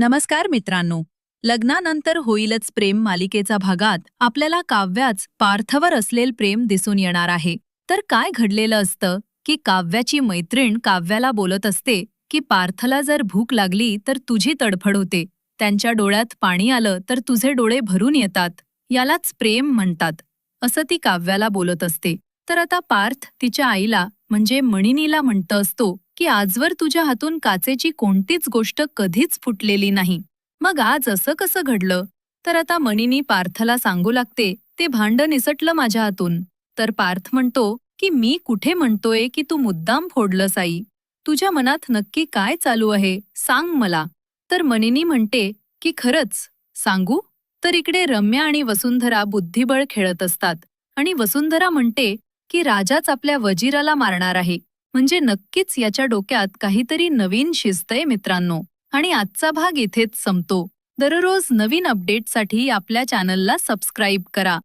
नमस्कार मित्रांनो. लग्नानंतर होईलच प्रेम मालिकेचा भागात आपल्याला काव्याच पार्थवर असलेल प्रेम दिसून येणार आहे. तर काय घडलेलं असतं की काव्याची मैत्रीण काव्याला बोलत असते की पार्थला जर भूक लागली तर तुझी तडफड होते. त्यांच्या डोळ्यात पाणी आलं तर तुझे डोळे भरून येतात. यालाच प्रेम म्हणतात. असं ती काव्याला बोलत असते. तर आता पार्थ तिच्या आईला म्हणजे मणिनीला म्हणतं असतो की आजवर तुझ्या हातून काचेची कोणतीच गोष्ट कधीच फुटलेली नाही. मग आज असं कसं घडलं? तर आता मणिनी पार्थला सांगू लागते ते भांड निसटलं माझ्या हातून. तर पार्थ म्हणतो की मी कुठे म्हणतोय की तू मुद्दाम फोडलं आई? तुझ्या मनात नक्की काय चालू आहे? सांग मला. तर मनिनी म्हणते की खरंच सांगू? तर इकडे रम्या आणि वसुंधरा बुद्धिबळ खेळत असतात. आणि वसुंधरा म्हणते की राजाच आपल्या वजीराला मारणार आहे. म्हणजे नक्कीच याच्या डोक्यात काहीतरी नवीन शिजतंय मित्रांनो. आणि आजचा भाग इथेच संपतो. दररोज नवीन अपडेटसाठी आपल्या चॅनलला सबस्क्राईब करा.